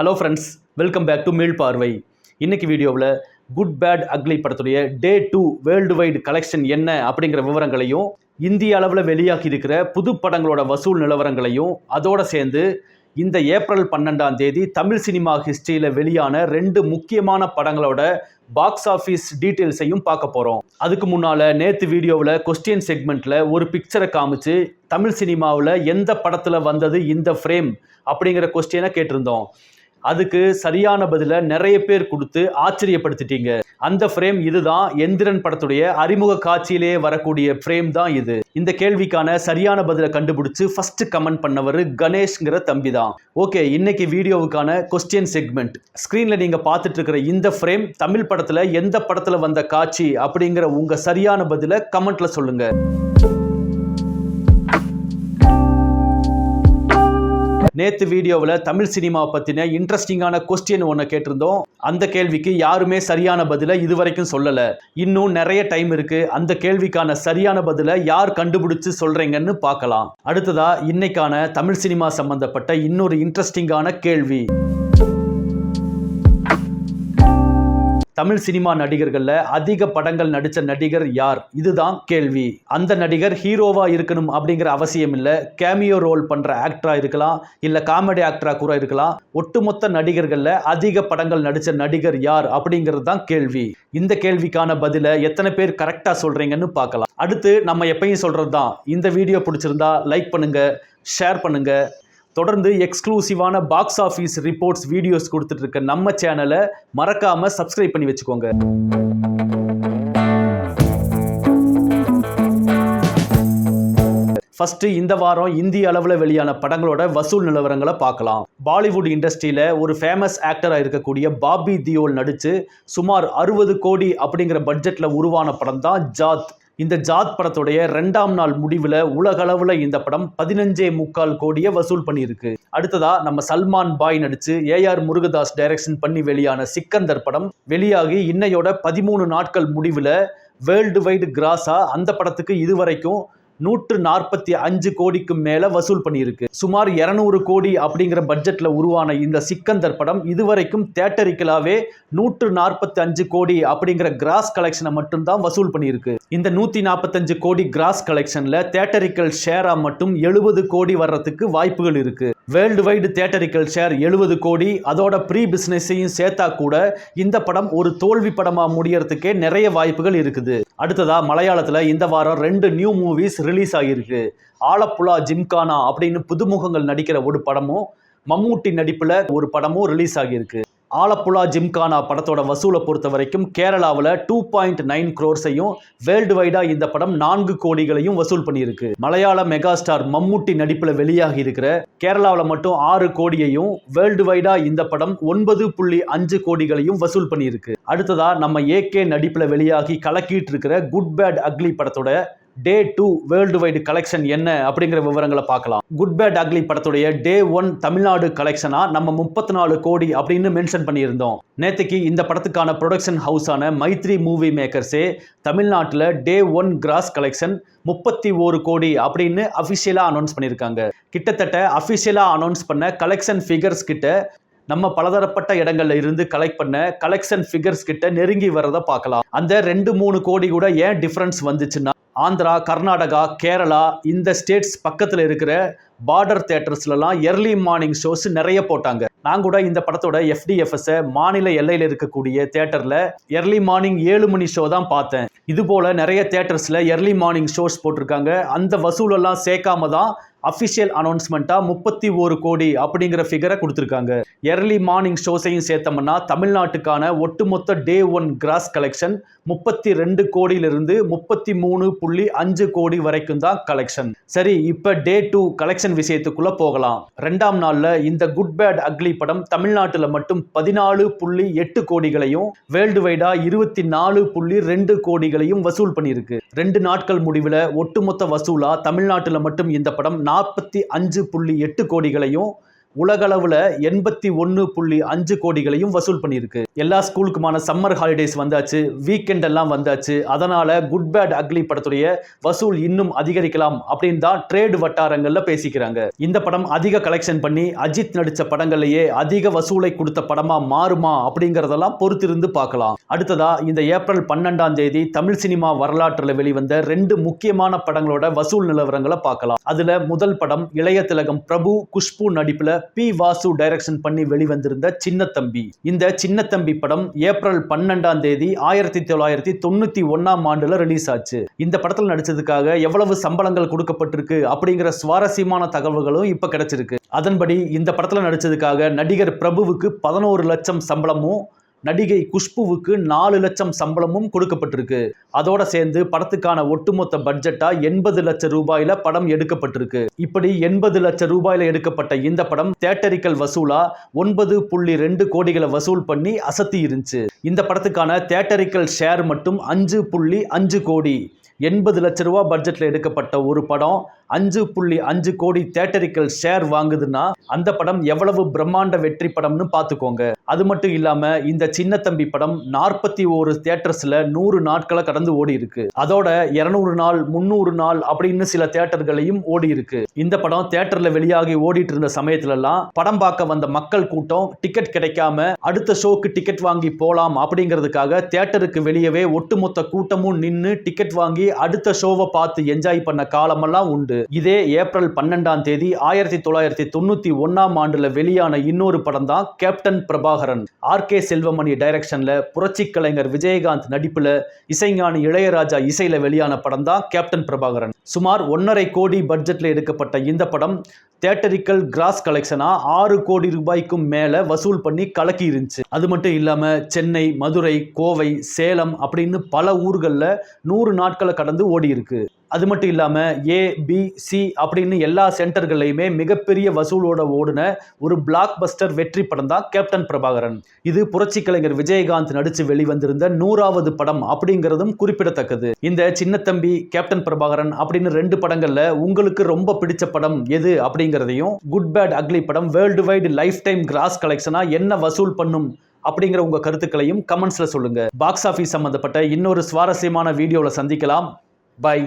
Hello friends welcome back to மீள் பார்வை இன்னைக்கு வீடியோவில் குட் பேட் அக்லி படத்துடைய day two worldwide collection என்ன அப்படிங்கிற விவரங்களையும் இந்திய அளவில் வெளியாகி இருக்கிற புது படங்களோட வசூல் நிலவரங்களையும் அதோடு சேர்ந்து இந்த ஏப்ரல் பன்னெண்டாம் தேதி தமிழ் சினிமா ஹிஸ்டரியில் வெளியான ரெண்டு முக்கியமான படங்களோட பாக்ஸ் ஆஃபீஸ் டீட்டெயில்ஸையும் பார்க்க போகிறோம் அதுக்கு முன்னால் நேற்று வீடியோவில் கொஸ்டின் செக்மெண்ட்டில் ஒரு பிக்சரை காமிச்சு தமிழ் சினிமாவில் எந்த படத்தில் வந்தது இந்த ஃப்ரேம் அப்படிங்கிற கொஸ்டினை கேட்டிருந்தோம். அதுக்கு சரியான பதிலை நிறைய பேர் கொடுத்து ஆச்சரியப்படுத்திட்டீங்க. அந்த ஃப்ரேம் இதுதான் எந்திரன் படத்துடைய அறிமுக காட்சியிலே வரக்கூடிய ஃப்ரேம் தான் இது. இந்த கேள்விக்கான சரியான பதிலை கண்டுபிடிச்சு ஃபர்ஸ்ட் கமெண்ட் பண்ணவர் கணேஷ்ங்கிற தம்பி தான் ஓகே இன்னைக்கு வீடியோவுக்கான கொஸ்டின் செக்மெண்ட் ஸ்க்ரீன்ல நீங்க பார்த்துட்டு இருக்கிற இந்த ஃப்ரேம் தமிழ் படத்துல எந்த படத்துல வந்த காட்சி அப்படிங்கிற உங்க சரியான பதிலை கமெண்ட்ல சொல்லுங்க. நேத்து வீடியோவில் தமிழ் சினிமா பற்றின இன்ட்ரெஸ்டிங்கான கொஸ்டின் ஒன்று கேட்டிருந்தோம். அந்த கேள்விக்கு யாருமே சரியான பதிலை இதுவரைக்கும் சொல்லலை. இன்னும் நிறைய டைம் இருக்குது அந்த கேள்விக்கான சரியான பதிலை யார் கண்டுபிடிச்சு சொல்கிறீங்கன்னு பார்க்கலாம். அடுத்ததாக இன்னைக்கான தமிழ் சினிமா சம்பந்தப்பட்ட இன்னொரு இன்ட்ரெஸ்டிங்கான கேள்வி. தமிழ் சினிமா நடிகர்களில் அதிக படங்கள் நடித்த நடிகர் யார்? இதுதான் கேள்வி. அந்த நடிகர் ஹீரோவாக இருக்கணும் அப்படிங்கிற அவசியம் இல்லை. கேமியோ ரோல் பண்ணுற ஆக்டராக இருக்கலாம் இல்லை காமெடி ஆக்டராக கூட இருக்கலாம். ஒட்டுமொத்த நடிகர்களில் அதிக படங்கள் நடித்த நடிகர் யார் அப்படிங்கிறது தான் கேள்வி. இந்த கேள்விக்கான பதிலை எத்தனை பேர் கரெக்டாக சொல்கிறீங்கன்னு பார்க்கலாம். அடுத்து நம்ம எப்பயும் சொல்கிறது தான் இந்த வீடியோ பிடிச்சிருந்தா லைக் பண்ணுங்கள் ஷேர் பண்ணுங்கள் தொடர்ந்து எக்ஸ்க்ளூசிவான பாக்ஸ் ஆஃபீஸ் ரிப்போர்ட்ஸ் வீடியோஸ் கொடுத்துட்டு இருக்க நம்ம சேனலை மறக்காம சப்ஸ்கிரைப் பண்ணி வச்சுக்கோங்க. ஃபர்ஸ்ட் இந்த வாரம் இந்திய அளவில் வெளியான படங்களோட வசூல் நிலவரங்களை பார்க்கலாம். பாலிவுட் இண்டஸ்ட்ரியில ஒரு ஃபேமஸ் ஆக்டராக இருக்கக்கூடிய பாபி தியோல் நடித்து சுமார் அறுபது கோடி அப்படிங்கிற பட்ஜெட்ல உருவான படம் தான் ஜாத். இந்த ஜாத் படத்துடைய ரெண்டாம் நாள் முடிவில் உலகளவில் இந்த படம் பதினஞ்சே முக்கால் கோடியை வசூல் பண்ணியிருக்கு. அடுத்ததா நம்ம சல்மான் பாய் நடிச்சு ஏஆர் முருகதாஸ் டைரக்ஷன் பண்ணி வெளியான சிக்கந்தர் படம் வெளியாகி இன்னையோட பதிமூணு நாட்கள் முடிவில் வேர்ல்டு வைடு கிராஸா அந்த படத்துக்கு இதுவரைக்கும் நூற்று நாற்பத்தி அஞ்சு கோடிக்கும் மேல வசூல் பண்ணியிருக்கு. சுமார் இருநூறு கோடி அப்படிங்கிற பட்ஜெட்ல உருவான இந்த சிக்கந்தர் படம் இதுவரைக்கும் தேட்டரிக்கலாவே நூற்று நாற்பத்தி அஞ்சு கோடி அப்படிங்கிற கிராஸ் கலெக்ஷனை மட்டும்தான் வசூல் பண்ணியிருக்கு. இந்த நூத்தி நாற்பத்தஞ்சு கோடி கிராஸ் கலெக்ஷன்ல தேட்டரிக்கல் ஷேரா மட்டும் எழுபது கோடி வர்றதுக்கு வாய்ப்புகள் இருக்கு. வேர்ல்டு வைடு தேட்டரிக்கல் ஷேர் எழுபது கோடி. அதோட ப்ரீ பிஸ்னஸையும் சேர்த்தா கூட இந்த படம் ஒரு தோல்வி படமா முடியறதுக்கே நிறைய வாய்ப்புகள் இருக்குது. அடுத்ததா மலையாளத்தில் இந்த வாரம் ரெண்டு நியூ மூவிஸ் ரிலீஸ் ஆகியிருக்கு ஆலப்புழா ஜிம்கானா அப்படின்னு புதுமுகங்கள் நடிக்கிற ஒரு படமும் மம்மூட்டி நடிப்பில் ஒரு படமும் ரிலீஸ் ஆகியிருக்கு. ஆலப்புழா ஜிம்கானா படத்தோட வசூலை பொறுத்த வரைக்கும் கேரளாவில் டூ பாயிண்ட் நைன் க்ரோர்ஸையும் வேர்ல்டு வைடா இந்த படம் நான்கு கோடிகளையும் வசூல் பண்ணியிருக்கு. மலையாள மெகா ஸ்டார் மம்முட்டி நடிப்பில் வெளியாகி இருக்கிற கேரளாவில் மட்டும் ஆறு கோடியையும் வேர்ல்டு வைடா இந்த படம் ஒன்பது புள்ளி அஞ்சு கோடிகளையும் வசூல் பண்ணியிருக்கு. அடுத்ததா நம்ம ஏகே நடிப்பில் வெளியாகி கலக்கிட்டு இருக்கிற குட் பேட் அக்லி படத்தோட day two worldwide collection என்ன அப்படிங்கிற விவரங்களை பார்க்கலாம். குட் பேட் அக்லி படத்துடைய டே ஒன் தமிழ்நாடு கலெக்ஷனாக நம்ம முப்பத்தி நாலு கோடி அப்படின்னு மென்ஷன் பண்ணியிருந்தோம். நேற்றுக்கு இந்த படத்துக்கான ப்ரொடக்ஷன் ஹவுஸான மைத்ரி மூவி மேக்கர்ஸே தமிழ்நாட்டில் டே ஒன் கிராஸ் கலெக்ஷன் முப்பத்தி ஒரு கோடி அப்படின்னு அஃபிஷியலாக அனௌன்ஸ் பண்ணியிருக்காங்க. கிட்டத்தட்ட அஃபிஷியலாக அனௌன்ஸ் பண்ண கலெக்ஷன் ஃபிகர்ஸ் கிட்ட நம்ம பலதரப்பட்ட இடங்கள்ல இருந்து கலெக்ட் பண்ண கலெக்ஷன் ஃபிகர்ஸ் கிட்ட நெருங்கி வரதை பார்க்கலாம். அந்த ரெண்டு மூணு கோடி கூட ஏன் டிஃப்ரென்ஸ் வந்துச்சுன்னா ஆந்திரா கர்நாடகா கேரளா இந்த ஸ்டேட்ஸ் பக்கத்தில் இருக்கிற பார்டர் தேட்டர்ஸ்லலாம் எர்லி மார்னிங் ஷோஸ் நிறைய போட்டாங்க. நான் கூட இந்த படத்தோட எஃப்டிஎஃப்எஸை மாநில எல்லையில் இருக்கக்கூடிய தேட்டரில் எர்லி மார்னிங் ஏழு மணி ஷோ தான் பார்த்தேன். இது போல் நிறைய தேட்டர்ஸில் எர்லி மார்னிங் ஷோஸ் போட்டிருக்காங்க. அந்த வசூலெல்லாம் சேர்க்காம தான் அஃபிஷியல் அனௌன்ஸ்மெண்ட்டாக முப்பத்தி ஒரு கோடி அப்படிங்கிற ஃபிகரை கொடுத்துருக்காங்க. எர்லி மார்னிங் ஷோஸையும் சேர்த்தோம்னா தமிழ்நாட்டுக்கான ஒட்டுமொத்த டே ஒன் கிராஸ் கலெக்ஷன் முப்பத்தி ரெண்டு கோடியிலிருந்து முப்பத்தி மூணு புள்ளி அஞ்சு கோடி வரைக்கும் தான் கலெக்ஷன் சரி இப்போ டே டூ கலெக்ஷன் விஷயத்துக்குள்ள போகலாம். ரெண்டாம் நாளில் இந்த குட் பேட் அக்லி படம் தமிழ்நாட்டில் மட்டும் பதினாலு புள்ளி எட்டு கோடிகளையும் வேர்ல்டு வைடா இருபத்தி நாலு புள்ளி ரெண்டு கோடிகளையும் வசூல் பண்ணியிருக்கு. ரெண்டு நாட்கள் முடிவில் ஒட்டுமொத்த வசூலா தமிழ்நாட்டில் மட்டும் இந்த படம் நாற்பத்தி அஞ்சு புள்ளி எட்டு கோடிகளையும் உலகளவில் எண்பத்தி ஒன்று புள்ளி அஞ்சு கோடிகளையும் வசூல் பண்ணியிருக்கு. எல்லா ஸ்கூலுக்குமான சம்மர் ஹாலிடேஸ் வந்தாச்சு வீக்கெண்ட் எல்லாம் வந்தாச்சு. அதனால குட் பேட் அக்லி படத்துடைய வசூல் இன்னும் அதிகரிக்கலாம் அப்படின்னு தான் ட்ரேடு வட்டாரங்கள்ல பேசிக்கிறாங்க. இந்த படம் அதிக கலெக்ஷன் பண்ணி அஜித் நடித்த படங்கள்லேயே அதிக வசூலை கொடுத்த படமா மாறுமா அப்படிங்கறதெல்லாம் பொறுத்திருந்து பார்க்கலாம். அடுத்ததா இந்த ஏப்ரல் பன்னெண்டாம் தேதி தமிழ் சினிமா வரலாற்றில் வெளிவந்த ரெண்டு முக்கியமான படங்களோட வசூல் நிலவரங்களை பார்க்கலாம். அதுல முதல் படம் இளைய திலகம் பிரபு குஷ்பு நடிப்புல பி வாசு டைரக்ஷன் பண்ணி வெளிவந்திருந்த சின்னத்தம்பி இந்த சின்னத்தம்பி படம் ஏப்ரல் பன்னெண்டாம் தேதி ஆயிரத்தி தொள்ளாயிரத்தி தொண்ணூத்தி ஒன்னாம் ஆண்டுல ரிலீஸ் ஆச்சு. இந்த படத்துல நடிச்சதுக்காக எவ்வளவு சம்பளங்கள் கொடுக்கப்பட்டிருக்கு அப்படிங்கிற சுவாரஸ்யமான தகவல்களும் இப்ப கிடைச்சிருக்கு. அதன்படி இந்த படத்துல நடிச்சதுக்காக நடிகர் பிரபுவுக்கு பதினோரு லட்சம் சம்பளமும் நடிகை குஷ்புவுக்கு நாலு லட்சம் சம்பளமும் கொடுக்கப்பட்டிருக்கு. அதோட சேர்ந்து படத்துக்கான ஒட்டுமொத்த பட்ஜெட்டா எண்பது லட்சம் ரூபாயில படம் எடுக்கப்பட்டிருக்கு. இப்படி எண்பது லட்சம் ரூபாயில எடுக்கப்பட்ட இந்த படம் தேட்டரிக்கல் வசூலா ஒன்பது புள்ளி ரெண்டு கோடிகளை வசூல் பண்ணி அசத்தி இருந்துச்சு இந்த படத்துக்கான தேட்டரிக்கல் ஷேர் மட்டும் அஞ்சு புள்ளி அஞ்சு கோடி. எண்பது லட்ச ரூபா பட்ஜெட்ல எடுக்கப்பட்ட ஒரு படம் அஞ்சு புள்ளி அஞ்சு கோடி தேட்டரிக்கல் ஷேர் வாங்குதுன்னா அந்த படம் எவ்வளவு பிரம்மாண்ட வெற்றி படம்னு பார்த்துக்கோங்க. அது மட்டும் இல்லாம இந்த சின்ன தம்பி படம் நாற்பத்தி ஒரு தியேட்டர்ஸ்ல நூறு நாட்களை கடந்து ஓடி இருக்கு. அதோட இருநூறு நாள் முந்நூறு நாள் அப்படின்னு சில தியேட்டர்களையும் ஓடி இருக்கு. இந்த படம் தியேட்டர்ல வெளியாகி ஓடிட்டு இருந்த சமயத்துல எல்லாம் படம் பார்க்க வந்த மக்கள் கூட்டம் டிக்கெட் கிடைக்காம அடுத்த ஷோக்கு டிக்கெட் வாங்கி போலாம் அப்படிங்கிறதுக்காக தியேட்டருக்கு வெளியவே ஒட்டுமொத்த கூட்டமும் நின்று டிக்கெட் வாங்கி அடுத்த ஷோவை பார்த்து என்ஜாய் பண்ண காலமெல்லாம் உண்டு. இதே ஏப்ரல் பன்னெண்டாம் தேதி ஆயிரத்தி தொள்ளாயிரத்தி தொண்ணூத்தி ஒன்னாம் ஆண்டுல வெளியான இன்னொரு படம் தான் captain Prabhakaran. R. K. Selvamani டைரக்ஷன்ல புரட்சி கலைஞர் விஜயகாந்த் நடிப்புல இசைஞானி இளையராஜா இசையில வெளியான படம் தான் கேப்டன் பிரபாகரன். சுமார் ஒன்னரை கோடி பட்ஜெட்ல எடுக்கப்பட்ட இந்த படம் தேட்டரிக்கல் கிராஸ் கலெக்ஷனா ஆறு கோடி ரூபாய்க்கும் மேல வசூல் பண்ணி கலக்கி இருந்துச்சு. அது மட்டும் இல்லாம சென்னை மதுரை கோவை சேலம் அப்படின்னு பல ஊர்களில் நூறு நாட்களை கடந்து ஓடி இருக்கு அது மட்டும் இல்லாமல் ஏபிசி அப்படின்னு எல்லா சென்டர்கள்லையுமே மிகப்பெரிய வசூலோட ஓடின ஒரு பிளாக் பஸ்டர் வெற்றி படம் தான் கேப்டன் பிரபாகரன் இது புரட்சி கலைஞர் விஜயகாந்த் நடித்து வெளிவந்திருந்த நூறாவது படம் அப்படிங்கிறதும் குறிப்பிடத்தக்கது. இந்த சின்னத்தம்பி கேப்டன் பிரபாகரன் அப்படின்னு ரெண்டு படங்கள்ல உங்களுக்கு ரொம்ப பிடிச்ச படம் எது அப்படிங்கிறதையும் குட் பேட் அக்லி படம் worldwide lifetime gross கலெக்ஷனா என்ன வசூல் பண்ணும் அப்படிங்கிற உங்க கருத்துக்களையும் கமெண்ட்ஸ்ல சொல்லுங்க. பாக்ஸ் ஆஃபீஸ் சம்பந்தப்பட்ட இன்னொரு சுவாரஸ்யமான வீடியோவில் சந்திக்கலாம். பை